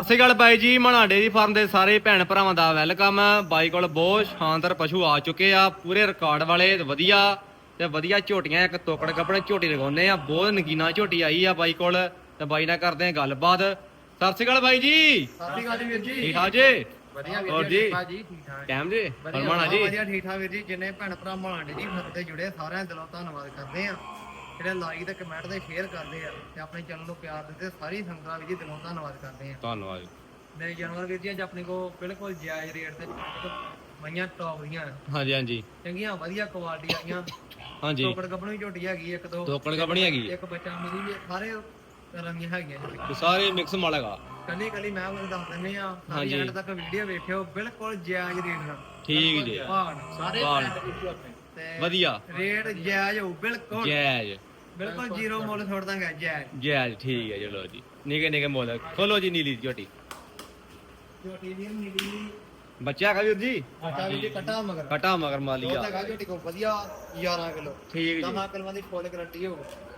ਸਤਿ ਸ਼੍ਰੀ ਅਕਾਲ ਬਾਈ ਜੀ ਮਣਾ dairy farm ਦੇ ਸਾਰੇ ਭੈਣ ਭਰਾਵਾਂ ਦਾ ਵੈਲਕਮ ਬਾਈ ਕੋਲ ਬਹੁਤ ਸ਼ਾਨਦਾਰ ਪਸ਼ੂ ਆ ਚੁੱਕੇ ਆ ਪੂਰੇ ਰਿਕਾਰਡ ਵਾਲੇ ਵਧੀਆ ਤੇ ਵਧੀਆ ਝੋਟੀਆਂ ਇੱਕ ਤੋਕੜ ਕੱਪੜੇ ਝੋਟੀ ਲਗਾਉਨੇ ਆ ਬਹੁਤ ਨਗੀਨਾ ਝੋਟੀ ਆਈ ਆ ਬਾਈ ਕੋਲ ਤੇ ਬਾਈ ਨਾਲ ਕਰਦੇ ਆ ਗੱਲਬਾਤ। ਸਤਿ ਸ਼੍ਰੀ ਅਕਾਲ ਬਾਈ ਜੀ। ਸਤਿ ਸ਼੍ਰੀ ਅਕਾਲ ਜੀ ਵੀਰ ਜੀ। ਠੀਕ ਠਾਕ ਜੀ? ਵਧੀਆ ਵੀਰ ਜੀ ਠੀਕ ਠਾਕ ਜੀ ਠੀਕ ਠਾਕ। ਟਾਈਮ ਜੀ? ਵਧੀਆ ਹਰਮਾਣਾ ਜੀ। ਵਧੀਆ ਠੀਕ ਠਾਕ ਵੀਰ ਜੀ। ਜਿੰਨੇ ਭੈਣ ਭਰਾ ਮਾਂਡੇ ਜੀ ਫਤ ਤੇ ਜੁੜੇ ਸਾਰਿਆਂ ਦਾ ਦਿਲੋਂ ਧੰਨਵਾਦ ਕਰਦੇ ਆ। ਜਿਹੜੇ ਲਾਈਕ ਤੇ ਕਮੈਂਟ ਤੇ ਸ਼ੇਅਰ ਕਰਦੇ ਆ ਤੇ ਆਪਣੇ ਚੈਨਲ ਨੂੰ ਪਿਆਰ ਦਿੰਦੇ ਸਾਰੀ ਸੰਗਤਾਂ ਵੀਰ ਜੀ ਦਿਲੋਂ ਧੰਨਵਾਦ ਕਰਦੇ ਆ। ਧੰਨਵਾਦ। ਮੇਰੇ ਜਾਨਵਰ ਵੀਰ ਜੀ ਅੱਜ ਆਪਣੇ ਕੋ ਬਿਲਕੁਲ ਜਾਇਜ਼ ਰੇਟ ਤੇ ਮਈਆਂ ਟੌਪ ਦੀਆਂ ਹਾਂਜੀ ਹਾਂਜੀ। ਚੰਗੀਆਂ ਵਧੀਆ ਕੁਆਲਿਟੀ ਆਈਆਂ। ਹਾਂਜੀ। ਟੋਕੜ ਗੱਬਣੀ ਝੋਟੀ ਹੈਗੀ ਇੱਕ ਦੋ। ਤੋਕੜ ਕੱਪੜੀ ਹੈਗੀ। ਇੱਕ ਬੱਚਾ ਮਿਲੀ ਵੀ ਸਾਰੇ ਤਰ੍ਹਾਂ ਦੀਆਂ ਹੈਗੀਆਂ। ਜੀ ਤੇ ਸਾਰੇ ਮਿਕਸ ਮਾਲੇਗਾ ਕੱਲੀ ਕੱਲੀ ਮੈਂ ਤੁਹਾਨੂੰ ਦੱਸ ਦਿੰਦੇ ਆ ਸਾਰੀ ਹਾਂਜੀ। ਐਂਡ ਤੱਕ ਵੀਡੀਓ ਵੇਖਿਓ ਬਿਲਕੁਲ ਜਾਇਜ਼ ਰੇਟ ਨਾਲ। ਠੀਕ ਜੀ। ਭਾਣ ਸਾਰੇ ਭਾਣ। ਤੇ ਵਧੀਆ। ਰੇਟ ਜਾਇਜ਼ ਹੋਊ ਬਿਲਕੁਲ। ਜੈਜ ਬਿਲਕੁਲ ਜ਼ੀਰੋ ਮੁੱਲ ਛੋੜ ਦਾਂਗੇ ਜਾਇਜ਼। ਜੈਜ ਠੀਕ ਹੈ ਚਲੋ ਜੀ। ਨਿਕੇ ਨਿਕੇ ਮੋਲ। ਖੋਲੋ ਜੀ ਨੀਲੀ ਝੋਟੀ। ਝੋਟੀ ਵੀ ਨੀਲੀ। ਬੱਚਾ ਹੈਗਾ ਵੀਰ ਜੀ? ਆਟਾ ਵੀ ਕੱਟਾ ਮਗਰ। ਕਟਾ ਮਗਰ ਉਹ ਮਾਲੀਆ ਤਾਂ ਗਾ ਝੋਟੀ ਕੋ ਵਧੀਆ 11 ਕਿਲੋ। ਠੀਕ ਜੀ। ਦਮਾ ਕਿਲੋਆਂ ਦੀ ਫੁੱਲ ਗਰੰਟੀ ਹੋਊ।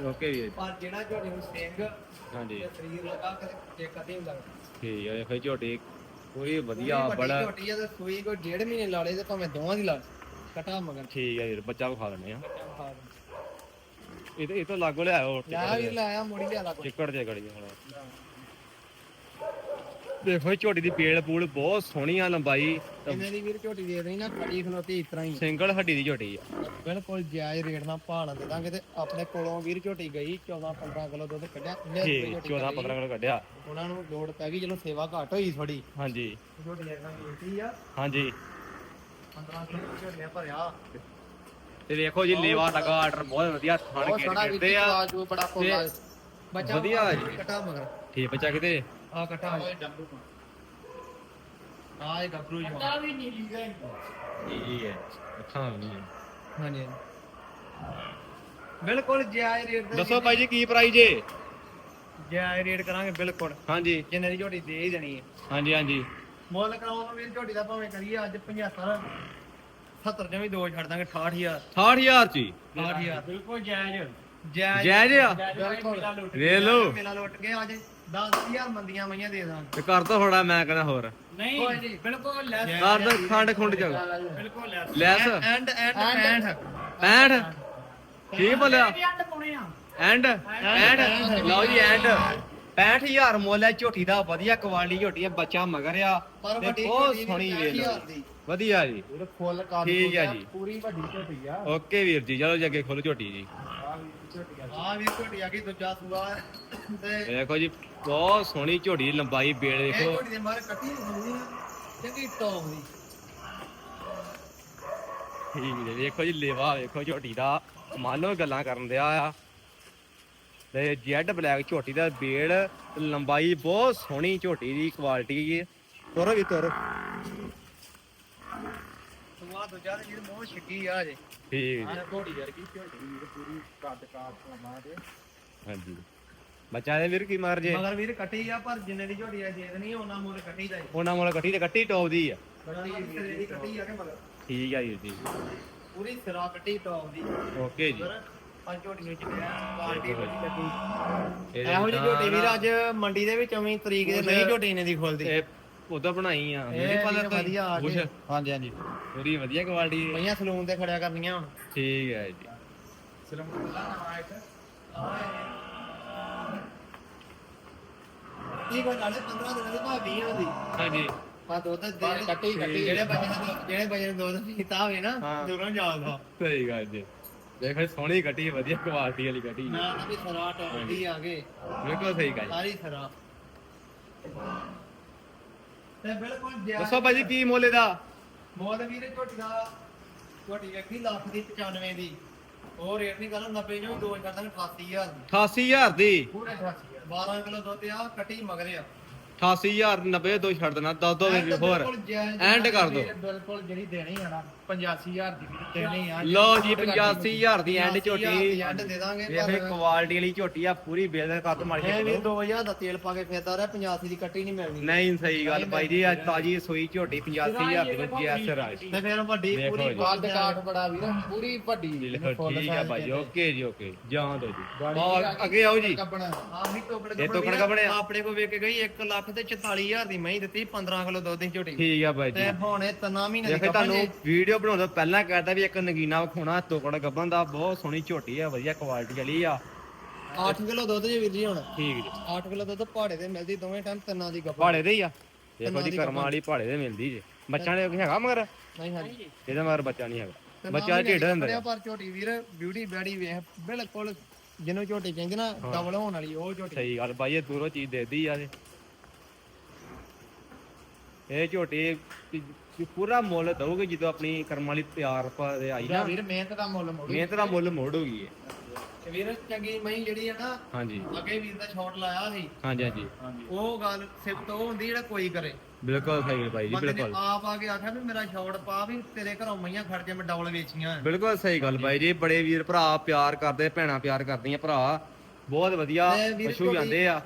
ਓਕੇ ਵੀਰ। ਪਰ ਜਿਹੜਾ ਝੋਟੀ ਨੂੰ ਸਿੰਘ ਹਾਂਜੀ। ਤੇ ਸਰੀਰ ਲਗਾ ਕੇ ਇੱਕ ਅੱਧੀ ਹੁੰਦਾ। ਠੀਕ ਹੈ ਫਿਰ ਝੋਟੀ। ਪੂਰੀ ਵਧੀਆ ਬੜਾ ਝੋਟੀ ਆ ਤੇ ਸੂਈ ਕੋਈ ਡੇਢ ਮਹੀਨੇ ਲਾ ਲੇ ਤੇ ਭਾਵੇਂ ਦੋਵਾਂ ਦੀ ਲਾ ਲੇ। ਕੱਟਾ ਮਗਰ। ਠੀਕ ਹੈ ਵੀਰ ਬੱਚਾ ਵਿਖਾ ਦਿੰਦੇ ਆ। ਇਹ ਤੇ ਇਹ ਤੋਂ ਲਾਗੋ ਲਿਆਓ ਲੈ ਵੀਰ ਲੈ ਮੁੜੀ ਲਿਆ ਲਾ ਕੋਈ ਚਿੱਕੜ ਜੇ ਗੜੀ ਹੁਣ। ਦੇਖੋ ਇਹ ਝੋਟੀ ਦੀ ਪੇੜ ਪੂੜ ਬਹੁਤ ਸੋਹਣੀ ਆ ਲੰਬਾਈ। ਇਹਨਾਂ ਦੀ ਵੀਰ ਝੋਟੀ ਦੇ ਦੇਣੀ ਨਾ? ਖੜੀ ਖਲੋਤੀ ਇਸ ਤਰ੍ਹਾਂ ਹੀ। ਸਿੰਗਲ ਹੱਡੀ ਦੀ ਝੋਟੀ ਆ। ਬਿਲਕੁਲ ਜਾਇਜ਼ ਰੇਟ ਨਾਲ ਭਾਣਾ ਦੇ ਦਾਂਗੇ ਤੇ ਆਪਣੇ ਕੋਲੋਂ ਵੀਰ ਝੋਟੀ ਗਈ 14 15 ਕਿਲੋ ਦੁੱਧ ਕੱਢਿਆ ਇੰਨੇ ਰੁਪਏ ਝੋਟੀ 14 ਕੱਢੀ। 15 ਕਿਲੋ ਕੱਢਿਆ। ਉਹਨਾਂ ਨੂੰ ਲੋੜ ਪੈ ਗਈ ਚਲੋ ਸੇਵਾ ਘੱਟ ਹੋਈ ਥੋੜੀ ਹਾਂਜੀ। ਆ। ਹਾਂਜੀ। 15 ਕਿਲੋ ਝੋਟੀਆਂ ਭਰਿਆ। ਤੇ ਵੇਖੋ ਜੀ ਲੇਵਾ ਲਗਾ ਆਰਡਰ ਬਹੁਤ ਵਧੀਆ ਥਣ ਬਹੁਤ ਕੇ ਸੋਹਣਾ ਆ। ਜੋ ਬੜਾ ਕੋਲਾ ਬੱਚਾ ਵਧੀਆ ਜੀ। ਕਟਾ ਮਗਰ। ਠੀਕ ਬੱਚਾ ਕਿਤੇ? ਆ ਕਟਾ ਆ ਇਹ ਗੱਭਰੂ ਜਵਾਨ। ਵੀ ਨੀਲੀ ਦਾ ਠੀਕ ਹੈ ਨਹੀਂ ਹਾਂਜੀ। ਬਿਲਕੁਲ ਜਾਇਜ਼ ਰੇਟ ਦੇ ਦੱਸੋ ਭਾਈ ਜੀ ਕੀ ਪ੍ਰਾਈਸ ਜੇ? ਜਾਇਜ਼ ਰੇਟ ਕਰਾਂਗੇ ਬਿਲਕੁਲ। ਹਾਂਜੀ। ਜਿੰਨੇ ਦੀ ਝੋਟੀ ਦੇ ਹੀ ਦੇਣੀ ਹੈ। ਹਾਂਜੀ ਹਾਂਜੀ। ਮੁੱਲ ਕਰਾਉਣ ਨੂੰ ਵੀਰ ਝੋਟੀ ਦਾ ਭਾਵੇਂ ਕਰੀਏ ਅੱਜ 75 70 ਚ ਵੀ ਦੋ ਛੱਡ ਦਾਂਗੇ 68000 68000 ਚ ਹੀ? 68000 ਬਿਲਕੁਲ ਜਾਇਜ਼। ਜਾਇਜ਼। ਜਾਇਜ਼ ਆ? ਬਿਲਕੁਲ। ਵੇਖ ਲਓ। ਮੇਲਾ ਲੁੱਟ ਕੇ ਅੱਜ 10000 ਮੰਦੀਆਂ ਮਈਆਂ ਦੇ ਦਾਂਗੇ। ਤੇ ਕਰ ਦੋ ਥੋੜਾ ਮੈਂ ਕਹਿੰਦਾ ਹੋਰ। ਨਹੀਂ ਕੋਈ ਨਹੀਂ। ਬਿਲਕੁਲ ਲੈਸ ਕਰ ਦੋ ਖੰਡ ਖੁੰਡ ਚ। ਬਿਲਕੁਲ ਲੈਸ ਲੈਸ ਐਂਡ ਐਂਡ 65 ਕੀ ਬੋਲਿਆ ਪਾਉਣੇ ਆ। End end. ਲਓ ਜੀ ਐਂਡ। 65000 ਮੁੱਲ ਹੈ ਝੋਟੀ ਦਾ ਵਧੀਆ ਕੁਆਲਿਟੀ ਝੋਟੀ ਹੈ ਬੱਚਾ ਮਗਰ ਆ। ਪਰ ਤੇ ਵੱਡੀ ਬਹੁਤ ਝੋਟੀ ਵੀ ਸੋਹਣੀ ਵੇਖ ਲਓ। 60,000 ਦੀ। ਵਧੀਆ ਜੀ। ਇਹ ਫੁੱਲ ਕਾਦ ਠੀਕ ਹੈ ਜੀ। ਪੂਰੀ ਵੱਡੀ ਝੋਟੀ ਆ। ਓਕੇ ਵੀਰ ਜੀ ਚਲੋ ਜੀ ਅੱਗੇ ਖੋਲੋ ਝੋਟੀ ਜੀ। ਆ ਵੀ ਝੋਟੀ ਆ ਗਈ ਦੂਜਾ ਸੂਆ ਤੇ ਦੇਖੋ ਜੀ ਬਹੁਤ ਸੋਹਣੀ ਝੋਟੀ ਦੀ ਲੰਬਾਈ ਇਹ ਦੇਖੋ। ਝੋਟੀ ਦੇ ਮਾਰ ਕੱਟੀ ਹੁੰਦੀ ਆ ਚੰਗੀ ਟੌਪ ਦੀ। ਠੀਕ ਹੈ ਦੇਖੋ ਜੀ ਲੇਵਾ ਵੇਖੋ ਝੋਟੀ ਦਾ। ਮਾਨੋ ਗੱਲਾਂ ਕਰਨ ਦਿਆ ਆ। ਤੇ ਜੈਡ ਬਲੈਕ ਝੋਟੀ ਦਾ ਬੇੜ ਲੰਬਾਈ ਬਹੁਤ ਸੋਹਣੀ ਝੋਟੀ ਦੀ ਕੁਆਲਿਟੀ ਹੈ। ਤੁਰ ਵੀ ਤੁਰ। ਸੂਆ ਤੇ ਮੋਹ ਛਿੱਕੀ ਆ ਜੇ ਠੀਕ ਜੀ। ਘੋੜੀ ਵਰਗੀ ਝੋਟੀ ਵੀਰ ਪੂਰੀ ਕੱਦ ਕਾਟ ਲੰਮਾ ਤੇ ਹਾਂਜੀ। ਬੱਚਾ ਦੇ ਵੀਰ ਕੀ ਮਾਰ ਜੇ? ਮਗਰ ਵੀਰ ਕੱਟੀ ਆ ਪਰ ਜਿੰਨੇ ਦੀ ਝੋਟੀ ਆ ਦੇ ਦੇਣੀ ਉਹਨਾਂ ਮੁੱਲ ਕੱਟੀ ਦਾ ਹੀ। ਉਹਨਾਂ ਮੁੱਲ ਕੱਟੀ ਤੇ ਕੱਟੀ ਟੌਪ ਦੀ ਆ। ਦੀ ਕੱਟੀ ਆ ਕੇ ਮਗਰ? ਠੀਕ ਆ ਵੀਰ ਜੀ ਪੂਰੀ ਸਿਰਾ ਕੱਟੀ ਟੌਪ ਦੀ। ਓਕੇ ਜੀ। ਪੰਜ ਝੋਟੀਆਂ ਚ ਪਾਰਟੀ ਇਹੋ ਜਿਹੀ ਝੋਟੀ ਵੀਰ ਅੱਜ ਮੰਡੀ ਦੇ ਵਿੱਚ ਉਵੇਂ ਤਰੀਕ ਦੇ ਨਹੀਂ ਝੋਟੀ ਨੇ ਦੀ ਖੁੱਲਦੀ। ਇਹ ਉਦੋਂ ਬਣਾਈ ਆ। ਮੇਰੀ ਪਾਲਰ ਤੋਂ ਵਧੀਆ ਆ ਗਏ। ਹਾਂਜੀ ਹਾਂਜੀ। ਪੂਰੀ ਵਧੀਆ ਕੁਆਲਿਟੀ ਹੈ ਮਈਆਂ ਸਲੂਨ ਤੇ ਖੜਿਆ ਕਰਨੀਆਂ ਹੁਣ। ਠੀਕ ਹੈ ਜੀ। ਸਲੂਨ ਦਾ ਨਵਾਂ ਇੱਕ। ਇਹ ਕੋਈ ਨਾਲੇ 15 ਦਿਨਾਂ ਦੀ ਭਾਬੀ ਹੁੰਦੀ ਹਾਂਜੀ। ਆ ਦੁੱਧ ਦੇ ਕੱਟੀ ਕੱਟੀ। ਜਿਹੜੇ ਬੱਚੇ ਜਿਹੜੇ ਬੱਚੇ ਨੇ ਦੁੱਧ ਪੀਤਾ ਹੋਵੇ ਨਾ। ਦੂਰੋਂ ਜਾਂਦਾ ਸਹੀ ਗੱਲ ਜੀ। ਦੇਖੋ ਸੋਹਣੀ ਕੱਟੀ ਵਧੀਆ ਕੁਆਲਿਟੀ ਵਾਲੀ ਮੈਂ ਤਾਂ ਵੀ ਸਰਾ ਟੱਪਦੀ ਆ ਗਏ ਬਿਲਕੁਲ ਸਹੀ ਗੱਲ। ਸਾਰੀ ਸਰਾ ਤੇ ਬਿਲਕੁਲ ਜਿਆ ਦੱਸੋ ਭਾਜੀ ਕੀ ਮੁੱਲ ਇਹਦਾ? ਮੋਲ ਵੀਰੇ ਝੋਟੀ ਦਾ ਝੋਟੀ ਵੇਖੀ ਲੱਖ ਦੀ 95 ਦੀ। ਉਹ ਰੇਟ ਨਹੀਂ ਕਰਦਾ 90 ਜੋ ਦੋ ਕਰਦਾ 88000 ਦੀ। 88000 ਦੀ? ਪੂਰੇ 88 12 ਕਿਲੋ ਦੁੱਧ ਆ ਕੱਟੀ ਮਗਰ ਆ। 88000 90 ਦੋ ਛੱਡ ਦੇਣਾ ਦੱਸ ਦੋ ਵੀਰ ਜੀ ਹੋਰ। ਐਂਡ ਕਰ ਦਿਓ। ਬਿਲਕੁਲ ਜਿਹੜੀ ਦੇਣੀ ਆ ਨਾ। 85000 ਦੀ ਵੀ ਦੇਣੀ ਆ। ਲਓ ਜੀ 85000 ਦੀ ਐਂਡ 85,000 ਝੋਟੀ end ਦੇ ਦਾਂਗੇ ਵੇਖੇ ਕੁਆਲਿਟੀ ਵਾਲੀ ਝੋਟੀ ਆ ਪੂਰੀ ਬੇਲ ਦੇ ਕੱਦ ਮਾਰ ਇਹ ਕੇ 2000 ਦਾ ਤੇਲ ਪਾ ਕੇ ਫੇਰਦਾ ਰਿਹਾ 85 ਦੀ ਕੱਟੀ ਨਹੀਂ ਮਿਲਣੀ। ਨਹੀਂ ਸਹੀ ਗੱਲ ਬਾਈ ਜੀ ਅੱਜ ਤਾਜੀ ਸੂਈ ਝੋਟੀ 85000 ਦੀ ਵਿੱਚ ਐਸ ਰਾਜ ਤੇ ਫਿਰ ਵੱਡੀ ਵੇਖੋ ਪੂਰੀ ਜੀ। ਕੱਦ ਕਾਠ ਬੜਾ ਵੀਰ ਪੂਰੀ ਵੱਡੀ। ਠੀਕ ਆ ਬਾਈ ਓਕੇ ਜੀ ਓਕੇ ਜਾਂ ਦੋ ਜੀ ਔਰ ਅੱਗੇ ਆਓ ਜੀ। ਆਹੀ ਟੋਕੜ ਇਹ ਟੋਕੜ ਕੱਪੜੇ? ਆਪਣੇ ਕੋ ਵੇਚ ਕੇ ਗਈ 1 ਲੱਖ ਤੇ 44000 ਦੀ ਮਹੀਂ ਦਿੱਤੀ 15 ਕਿਲੋ ਦੁੱਧ ਦੀ ਝੋਟੀ। ਠੀਕ ਆ ਬਾਈ ਜੀ। ਤੇ ਹੁਣ ਇਹ ਤਨਾ ਮਹੀਨੇ ਦੀ ਤੁਹਾਨੂੰ ਵੀਡੀਓ ਬਣਾਉਣ ਤੋਂ ਪਹਿਲਾਂ ਕਹਿੰਦਾ ਵੀ ਇੱਕ ਨਗੀਨਾ ਵਿਖਾਉਣਾ ਤੋਕੜ ਗੱਬਨ ਦਾ ਬਹੁਤ ਸੋਹਣੀ ਝੋਟੀ ਆ ਵਧੀਆ ਕੁਆਲਿਟੀ ਵਾਲੀ ਆ। 8 ਕਿਲੋ ਦੁੱਧ ਜੀ ਵੀਰ ਜੀ ਹੁਣ। ਠੀਕ ਜੀ। 8 ਕਿਲੋ ਦੁੱਧ ਪਹਾੜੇ ਤੇ ਮਿਲਦੀ ਦੋਵੇਂ ਟਾਈਮ ਤਨਾ ਦੀ ਕੱਪੜ ਪਹਾੜੇ ਦੇ ਹੀ ਆ। ਦੇਖੋ ਜੀ ਕਰਮਾਂ ਵਾਲੀ ਪਹਾੜੇ ਦੇ ਮਿਲਦੀ ਜੇ। ਬੱਚਾ ਨੇ ਕੋਈ ਹੈਗਾ ਮਗਰ? ਨਹੀਂ ਹਾਂਜੀ। ਇਹਦਾ ਮਗਰ ਬੱਚਾ ਨਹੀਂ ਹੈਗਾ। ਬੱਚਾ ਢਿੱਡ ਅੰਦਰ ਕੱਪੜਿਆਂ ਪਰ ਝੋਟੀ ਵੀਰ ਬਿਊਟੀ ਬੈਡੀ ਵੇਖ ਬਿਲਕੁਲ ਜਿਹਨੂੰ ਝੋਟੀ ਕਹਿੰਦੇ ਨਾ ਡਬਲ ਹੋਣ ਵਾਲੀ ਉਹ ਝੋਟੀ। ਸਹੀ ਗੱਲ ਬਾਈ ਇਹ ਦੂਰੋਂ ਚੀਜ਼ ਦੇਦੀ ਆ ਤੇ ਇਹ ਝੋਟੀ ਪੂਰਾ ਮੁੱਲ ਦਊਗੀ ਜਦੋਂ ਆਪਣੀ ਕਰਮ ਵਾਲੀ ਪਿਆਰ ਪਾ ਦੇ ਆਈ ਨਾ। ਵੀਰ ਮਿਹਨਤ ਦਾ ਮੁੱਲ ਮੋੜੂ। ਮਿਹਨਤ ਦਾ ਮੁੱਲ ਮੋੜੂਗੀ ਇਹ। ਤੇ ਵੀਰ ਚੰਗੀ ਮਹੀਂ ਜਿਹੜੀ ਆ ਨਾ ਹਾਂਜੀ। ਅੱਗੇ ਵੀਰ ਦਾ ਸ਼ਾਟ ਲਾਇਆ ਸੀ। ਹਾਂਜੀ ਹਾਂਜੀ। ਉਹ ਗੱਲ ਸਿਫਤ ਉਹ ਹੁੰਦੀ ਜਿਹੜਾ ਕੋਈ ਕਰੇ। ਬਿਲਕੁਲ ਸਹੀ ਗੱਲ ਬਾਈ ਜੀ ਬੰਦੇ ਨੇ ਬਿਲਕੁਲ। ਆਪ ਆ ਕੇ ਆਖਿਆ ਵੀ ਮੇਰਾ ਸ਼ਾਟ ਪਾ ਵੀ ਤੇਰੇ ਘਰੋਂ ਮਈਆਂ ਖੜ ਕੇ ਮੈਂ ਡਬਲ ਵੇਚੀਆਂ। ਬਿਲਕੁਲ ਸਹੀ ਗੱਲ ਬਾਈ ਜੀ ਬੜੇ ਵੀਰ ਭਰਾ ਪਿਆਰ ਕਰਦੇ ਭੈਣਾਂ ਪਿਆਰ ਕਰਦੀਆਂ ਭਰਾ। ਬਹੁਤ ਵਧੀਆ ਤੇ ਵੀਰ ਪਸ਼ੂ ਜਾਂਦੇ ਆ।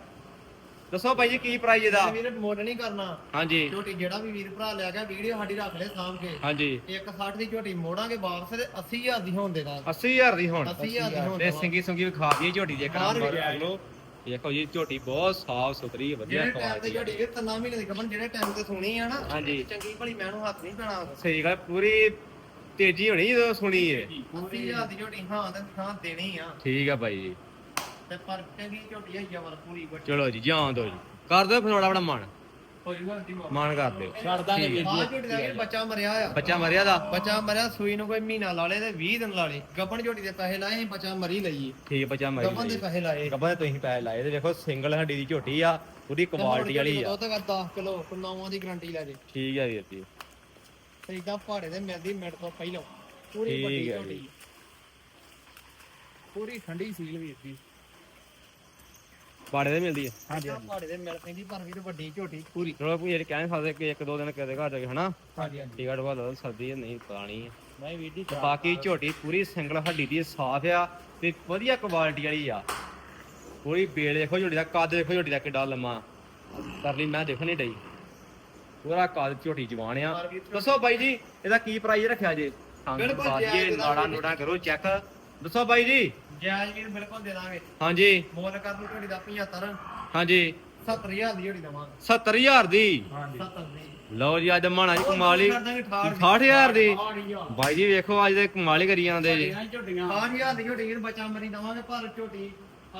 ਦੱਸੋ ਬਾਈ ਜੀ ਕੀ ਪ੍ਰਾਈਸ ਇਹਦਾ? ਵੀਰ ਮੁੱਲ ਨਹੀਂ ਕਰਨਾ। ਹਾਂਜੀ। ਝੋਟੀ ਜਿਹੜਾ ਵੀ ਵੀਰ ਭਰਾ ਲੈ ਗਿਆ ਵੀਡੀਓ ਸਾਡੀ ਰੱਖ ਲੈ ਸਾਂਭ ਕੇ। ਹਾਂਜੀ। 160 ਦੀ ਝੋਟੀ ਮੋੜਾਂਗੇ ਵਾਪਸ ਤੇ 80000 ਦੀ ਹੋਣ ਦੇ ਦਾਂਗੇ 80000 ਦੀ ਹੁਣ। 80000 ਦੀ ਹੋਣ ਤੇ ਸਿੰਗੀ ਸੁੰਗੀ ਵਿਖਾ ਦਈਏ ਝੋਟੀ ਦੇ ਬਾਹਰ। ਵੀ ਕਰ ਲੋ ਦੇਖੋ ਜੀ ਝੋਟੀ ਬਹੁਤ ਸਾਫ਼ ਸੁਥਰੀ ਵਧੀਆ ਕੁਆਲਿਟੀ ਝੋਟੀ ਵੀਰ ਤਨਾ ਮਹੀਨੇ ਦੀ ਕਮਨ ਜਿਹੜੇ ਟਾਈਮ ਤੇ ਸੁਣੀ ਆ ਨਾ ਹਾਂਜੀ। ਚੰਗੀ ਭਲੀ ਮੈਨੂੰ ਹੱਥ ਨਹੀਂ ਪੈਣਾ। ਸਹੀ ਗੱਲ ਪੂਰੀ ਤੇਜ਼ੀ ਹੋਣੀ ਜਦੋਂ ਸੁਣੀ ਏ। 80000 ਦੀ ਝੋਟੀ ਹਾਂ ਤੇ ਹਾਂ ਦੇਣੀ ਆ। ਠੀਕ ਆ ਬਾਈ ਜੀ। ਤੇ ਪਰ ਚੰਗੀ ਝੋਟੀ ਹੈ ਜਵਰ ਪੂਰੀ ਵੱਡੀ। ਚਲੋ ਜੀ ਜਾਂ ਦੋ ਜੀ। ਕਰ ਦਿਓ ਫਿਰ ਆਪਣਾ ਗੱਲ ਨਹੀਂ ਮਨ ਕਰ ਦਿਓ। ਛੱਡ ਦਾਂਗੇ ਵੀਰ ਜੀ ਝੋਟੀ ਦਾ ਬੱਚਾ ਮਰਿਆ ਆ। ਬੱਚਾ ਮਰਿਆ ਦਾ? ਬੱਚਾ ਮਰਿਆ ਸੂਈ ਨੂੰ ਕੋਈ ਮਹੀਨਾ ਲਾ ਲੇ ਤੇ 20 ਦਿਨ ਲਾ ਲੇ। ਗੱਪਣ ਝੋਟੀ ਦੇ ਪੈਸੇ ਲਾਏ ਬੱਚਾ ਮਰੀ ਲਈਏ ਠੀਕ ਬੱਚਾ ਮਰਿਆ ਗੱਪਣ ਦੇ ਪੈਸੇ ਲਾਏ। ਗੱਬਾਂ ਤੁਸੀਂ ਪੈਸੇ ਲਾਏ ਤੇ ਦੇਖੋ ਸਿੰਗਲ ਹੱਡੀ ਦੀ ਝੋਟੀ ਆ ਪੂਰੀ ਕੁਆਲਿਟੀ ਵਾਲੀ ਆ। ਉਹ ਤਾਂ 10 ਕਿਲੋ ਕੁਨਾਵਾਂ ਦੀ ਗਾਰੰਟੀ ਲੈ ਜੇ। ਠੀਕ ਆ ਵੀਰ ਜੀ। ਤੇ ਇਦਾਂ ਪਹਾੜੇ ਦੇ ਮਿਲਦੀ ਮਿੰਟ ਤੋਂ ਪਹਿਲਾਂ। ਪੂਰੀ ਠੀਕ ਵੱਡੀ ਹੈ ਝੋਟੀ। ਪੂਰੀ ਠੰਡੀ ਸੀਲ ਵੀਰ ਦੀ ਬਾੜੇ ਦੇ ਮਿਲਦੀ ਹੈ ਹਾਂਜੀ ਪਹਾੜੇ ਦੇ ਮਿਲ ਪੈਂਦੀ ਪਰ ਵੀਰ ਵੱਡੀ ਝੋਟੀ ਪੂਰੀ। ਚਲੋ ਕੋਈ ਇਹ ਕਹਿ ਨੀ ਸਕਦੇ ਕਿ ਇੱਕ ਦੋ ਦਿਨ ਕਿਤੇ ਘਰ ਜਾ ਕੇ ਹਨਾ? ਹਾਂਜੀ ਹਾਂਜੀ। ਟਿਕਟ ਵਾਲਾ ਸਰਦੀ ਹੈ ਨਹੀਂ ਪੁਰਾਣੀ ਹੈ ਨਹੀਂ ਵੀਰ ਜੀ ਤੇ ਬਾਕੀ ਝੋਟੀ ਪੂਰੀ ਸਿੰਗਲ ਹੱਡੀ ਦੀ ਸਾਫ਼ ਆ ਤੇ ਵਧੀਆ ਕੁਆਲਿਟੀ ਵਾਲੀ ਆ। ਪੂਰੀ ਬੇਲ ਦੇਖੋ ਝੋਟੀ ਦਾ ਕੱਦ ਦੇਖੋ ਝੋਟੀ ਦਾ ਕਿੱਡਾ ਲੰਮਾ। ਕਰਲੀ ਮੈਂ ਦੇਖੋ ਨਹੀਂ ਡਈ। ਪੂਰਾ ਕੱਦ ਝੋਟੀ ਜਵਾਨ ਆ। ਦੱਸੋ ਬਾਈ ਜੀ ਇਹਦਾ ਕੀ ਪ੍ਰਾਈਸ ਰੱਖਿਆ ਜੇ? ਬਿਲਕੁਲ ਬਿਲਕੁਲ ਜਾਇਜ਼ ਨਾੜਾ ਵੀ। ਨੂੜਾ ਕਰੋ ਚੈੱਕ ਦੱਸੋ ਬਾਈ ਜੀ। ਜਾਇਜ਼ ਵੀਰ ਬਿਲਕੁਲ ਦੇ ਦਾਂਗੇ। ਹਾਂਜੀ। ਮੁੱਲ ਕਰ ਲੂ ਝੋਟੀ ਦਾ 75 ਹਾਂਜੀ। 70000 ਦੀ ਝੋਟੀ ਦਵਾਂਗੇ। 70000 ਦੀ? 70 ਦੀ। ਲਓ ਜੀ ਅੱਜ ਮਾਣਾ ਜੀ ਕਮਾਲੀ ਕਰ ਦਾਂਗੇ 68 68000 ਦੀ। ਬਾਈ ਜੀ ਵੇਖੋ ਅੱਜ ਦੇ ਕਮਾਲੀ ਕਰੀ ਜਾਂਦੇ ਜੀ। ਝੋਟੀਆਂ 6000 ਦੀ ਝੋਟੀ ਬੱਚਾ ਮਰੀ ਦਵਾਂਗੇ ਪਰ ਝੋਟੀ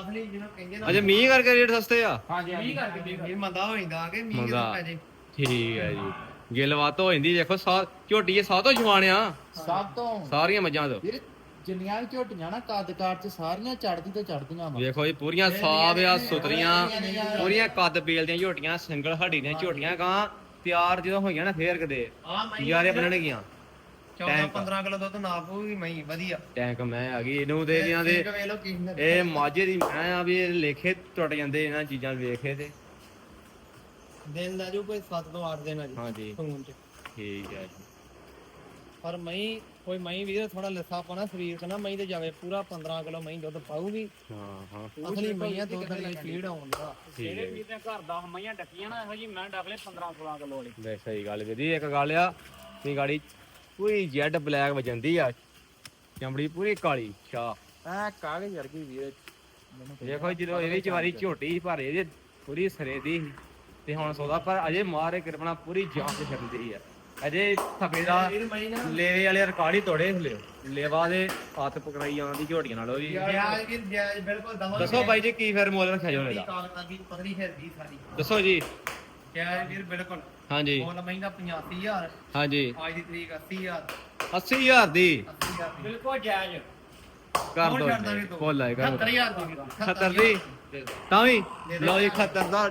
ਅਸਲੀ ਜਿਹਨੂੰ ਕਹਿੰਦੇ ਨਾ। ਅਜੇ ਮੀਂਹ ਕਰਕੇ ਰੇਟ ਸਸਤੇ ਆ? ਹਾਂਜੀ ਮੀਂਹ ਕਰਕੇ ਵੀਰ ਮੰਦਾ ਹੋ ਜਾਂਦਾ ਕਿ ਮੀਂਹ ਮੰਦਾ। ਕਿਦੋਂ ਪੈ ਜੇ? ਠੀਕ ਹੈ ਜੀ। ਗਿਲਵਾਤ ਹੋ ਜਾਂਦੀ ਦੇਖੋ ਝੋਟੀ ਇਹ ਸਾਤੋਂ ਜਵਾਨ ਆ। ਤੋਂ ਸਾਰੀਆਂ ਮੱਝਾਂ ਤੋਂ। ਜਿੰਨੀਆਂ ਵੀ ਝੋਟੀਆਂ ਨਾ ਕੱਦ ਕਾਠ ਚ ਸਾਰੀਆਂ ਚੜਦੀ ਤੇ ਚੜਦੀਆਂ ਵਾ। ਵੇਖੋ ਜੀ ਪੂਰੀਆਂ ਸਾਫ਼ ਆ ਸੁਥਰੀਆਂ ਪੂਰੀਆਂ ਕੱਦ ਬੇਲ ਦੀਆਂ ਝੋਟੀਆਂ ਸਿੰਗਲ ਹੱਡੀ ਦੀਆਂ ਝੋਟੀਆਂ ਗਾਂ ਤਿਆਰ ਜਦੋਂ ਹੋਈਆਂ ਨਾ ਫੇਰ ਕਦੇ ਯਾਰੇ ਬਣਨਗੀਆਂ 14 ਟੈਂਕ। 15 ਕਿਲੋ ਦੁੱਧ ਨਾ ਪਊਗੀ ਮਈ ਵਧੀਆ। ਟੈਂਕ ਮੈਂ ਆ ਗਈ ਇਹਨੂੰ ਦੇ ਦੀਆਂ ਦੇ। ਇਹ ਮਾਝੇ ਦੀ ਮੈਂ ਆ ਵੀ ਇਹ ਲੇਖੇ ਟੁੱਟ ਜਾਂਦੇ ਇਹਨਾਂ ਚੀਜ਼ਾਂ ਵੇਖੇ ਤੇ। ਦਿਨ ਦਾ ਜੋ ਕੋਈ 7 ਤੋਂ 8 ਦਿਨ ਆ ਜੀ ਹਾਂਜੀ। ਚ ਠੀਕ ਹੈ ਜੀ। ਪਰ ਮਈ ਕੋਈ ਮਈ ਵੀਰ ਥੋੜਾ ਲੱਸਾ ਪਾਣਾ ਸਰੀਰ ਚ ਨਾ ਮਈ ਤੇ ਜਾਵੇ ਪੂਰਾ 15 ਕਿਲੋ ਮਈ ਦੁੱਧ ਪਾਊਗੀ। ਹਾਂ ਹਾਂ। ਅਸਲੀ ਮਈਆਂ ਦੁੱਧ ਦੀ। ਸਪੀਡ ਆਉਂਦਾ ਜਿਹੜੇ ਵੀ ਤੇ ਘਰ ਦਾ ਮਈਆਂ ਡੱਕੀਆਂ ਨਾ ਇਹੋ ਜੀ ਮੈਂ ਡੱਕ ਲੈ 15 16 ਕਿਲੋ ਵਾਲੀ। ਦੇ ਸਹੀ ਗੱਲ ਵੀਦੀ ਇੱਕ ਗੱਲ ਆ ਵੀ ਗਾੜੀ ਪੂਰੀ ਜੈਡ ਬਲੈਕ ਵਜੰਦੀ ਆ ਚਮੜੀ ਪੂਰੀ ਕਾਲੀ ਸ਼ਾ ਐ ਕਾਗਜ਼ ਵਰਗੀ ਵੀਰ। ਦੇਖੋ ਜਦੋਂ ਇਹਦੀ ਚਵਾਰੀ ਝੋਟੀ ਸੀ ਪਰ ਇਹਦੇ ਪੂਰੀ ਸਰੇ ਦੀ ਸੀ ਤੇ ਹੁਣ ਸੌਦਾ ਪਰ ਅਜੇ ਮਾਰੇ ਕਿਰਪਣਾ ਪੂਰੀ ਜਾਨ ਤੇ ਫਿਰਦੀ ਆ। ਅਜੇ ਥਪੇ ਦਾ ਲੇਵੇ ਵਾਲੇ ਰਿਕਾਰਡ ਹੀ ਤੋੜੇ ਹਲੇ ਲੇਵਾ ਦੇ ਹੱਥ ਪਕੜਾਈ ਜਾਂਦੀ ਝੋਟੀਆਂ ਨਾਲੋਂ ਬਿਲਕੁਲ ਦਵਾਂਗੇ ਦੱਸੋ ਬਾਈ ਜੀ ਕੀ ਫਿਰ ਮੁੱਲ ਰੱਖਿਆ ਜੋ ਪਤਲੀ ਇਹਦਾ? ਕਾਗਜ਼ਾਂ ਦੀ ਫਿਰਦੀ ਸਾਰੀ। ਦੱਸੋ ਜੀ। ਜਾਇਜ਼ ਵੀਰ ਬਿਲਕੁਲ। ਹਾਂਜੀ। ਮੁੱਲ ਦਾ 85000 ਹਾਂਜੀ। ਅੱਜ ਦੀ ਤਰੀਕ 80000 80000 ਦੀ? 80000 ਦੀ। ਬਿਲਕੁਲ ਜਾਇਜ਼। ਕਰ ਦੋ ਦੋ। ਲਾਇ ਕਰ 70000 ਦੀ। ਵੀਰ, 70 ਦੀ ਦੇ। ਤਾਂ ਵੀ? ਦੇ ਦੇ। ਲਓ ਜੀ 70 ਦਾ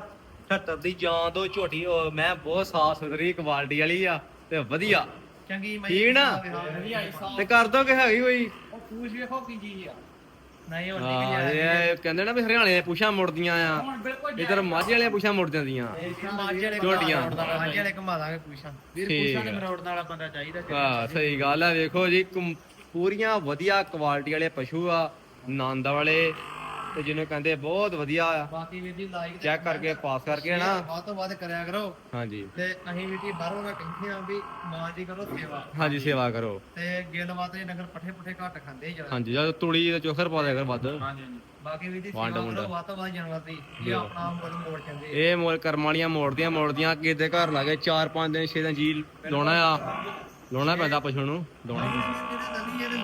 70 ਦੀ ਜਾਂ ਦੋ ਝੋਟੀ। ਮੈਂ ਬਹੁਤ ਸਾਫ਼ ਸੁਥਰੀ ਕੁਆਲਿਟੀ ਵਾਲੀ ਆ। ਤੇ ਵਧੀਆ। ਚੰਗੀ ਮਈ ਠੀਕ ਨਾ? ਵਧੀਆ ਹੀ ਸਾਫ਼। ਤੇ ਕਰ ਦੋ ਕਿ ਹੈਗੀ ਕੋਈ? ਉਹ ਪੂਛ ਵੇਖੋ ਕੀ ਚੀਜ਼ ਆ। ਨਹੀਂ ਹੁਣ ਹਾਂ ਨਹੀਂ ਇਹ ਕਹਿੰਦੇ ਨਾ ਵੀ ਹਰਿਆਣੇ ਦੀਆਂ ਪੁੱਛਾਂ ਮੁੜਦੀਆਂ ਆ। ਇਧਰ ਮਾਝੇ ਵਾਲੀਆਂ ਪੁੱਛਾਂ ਮੁੜ ਜਾਂਦੀਆਂ। ਮਾਝੇ ਵਾਲੇ ਝੋਟੀਆਂ। ਮਾਝੇ ਵਾਲੇ ਘੁਮਾ ਦਾਂਗੇ ਪੁੱਛਾਂ ਵੀਰ ਠੀਕ ਪੁੱਛਾਂ ਆ। ਮਰੋੜਨ ਵਾਲਾ ਬੰਦਾ ਚਾਹੀਦਾ ਹਾਂ ਸਹੀ ਗੱਲ ਆ। ਵੇਖੋ ਜੀ ਕੁਮ- ਪੂਰੀਆਂ ਵਧੀਆ ਕੁਆਲਿਟੀ ਵਾਲੇ ਪਸ਼ੂ ਆ ਨੰਦ ਵਾਲੇ। ਤੇ ਜਿਹਨੂੰ ਕਹਿੰਦੇ ਬਹੁਤ ਵਧੀਆ ਆ। ਬਾਕੀ ਵੀਰ ਜੀ ਲਾਈਕ ਚੈੱਕ ਕਰਕੇ ਪਾਸ ਕਰਕੇ ਨਾ। ਵੱਧ ਤੋਂ ਵੱਧ ਕਰਿਆ ਕਰੋ। ਹਾਂਜੀ। ਤੇ ਅਸੀਂ ਵੀਰ ਜੀ ਬਾਹਰੋਂ ਨਾ ਕਹਿੰਦੇ ਆ ਵੀ ਮਾਂ ਦੀ ਕਰੋ ਸੇਵਾ। ਹਾਂਜੀ ਸੇਵਾ ਕਰੋ। ਤੇ ਗਿੱਲ ਵਾਤੇ ਨਗਰ ਪੱਠੇ ਪੁੱਠੇ ਘੱਟ ਖਾਂਦੇ ਜ਼ਿਆਦਾ। ਹਾਂਜੀ ਜਦ ਤੁਲੀ ਤੇ ਚੋਖਰ ਪਾ ਦਿਆ ਕਰ ਵੱਧ। ਹਾਂਜੀ ਹਾਂਜੀ। ਬਾਕੀ ਵੀਰ ਜੀ ਸੇਵਾ ਵੁੰਡ। ਕਰੋ ਵੱਧ ਤੋਂ ਵੱਧ ਜਾਨਵਰ ਦੀ। ਇਹ ਆਪਣਾ ਮੋੜ ਚੰਦੇ ਇਹ ਮੋਲ ਕਰਮ ਵਾਲੀਆਂ ਮੋੜਦੀਆਂ ਮੋੜਦੀਆਂ ਕਿਤੇ ਘਰ ਲਾਗੇ 4-5 ਦਿਨ 6 ਦਿਨ ਜੀ ਲਾਉਣਾ ਆ। ਲਾਉਣਾ ਪੈਂਦਾ ਪਸ਼ੂ ਨੂੰ ਇਹਨੇ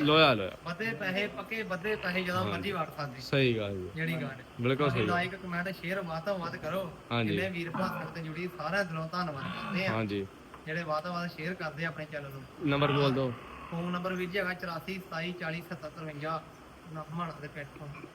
ਲੋਇਆ ਲੋਇਆ। ਵੱਧੇ ਪੈਸੇ ਪੱਕੇ ਵੱਧੇ ਪੈਸੇ ਜਦੋਂ ਮਰਜ਼ੀ ਵੜ ਸਕਦੇ ਸਹੀ ਗੱਲ ਜੀ। ਜਿਹੜੀ ਗੱਲ। ਬਿਲਕੁਲ ਸਹੀ। ਲਾਈਕ ਕਮੈਂਟ ਸ਼ੇਅਰ ਵੱਧ ਤੋਂ ਵੱਧ ਕਰੋ। ਹਾਂਜੀ। ਜਿੰਨੇ ਵੀਰ ਭਰਾ ਸਾਡੇ ਤੇ ਜੁੜੀ ਸਾਰਿਆਂ ਦਿਲੋਂ ਧੰਨਵਾਦ ਕਰਦੇ ਆ ਹਾਂਜੀ। ਜਿਹੜੇ ਵੱਧ ਤੋਂ ਵੱਧ ਸ਼ੇਅਰ ਕਰਦੇ ਆ ਆਪਣੇ ਚੈਨਲ ਨੂੰ। ਨੰਬਰ ਬੋਲ ਦਿਓ। ਫੋਨ ਨੰਬਰ ਵੀਰ ਜੀ ਹੈਗਾ 84 27 40 77 53 ਨਮਣ ਦੇ ਪਲੇਟਫਾਰਮ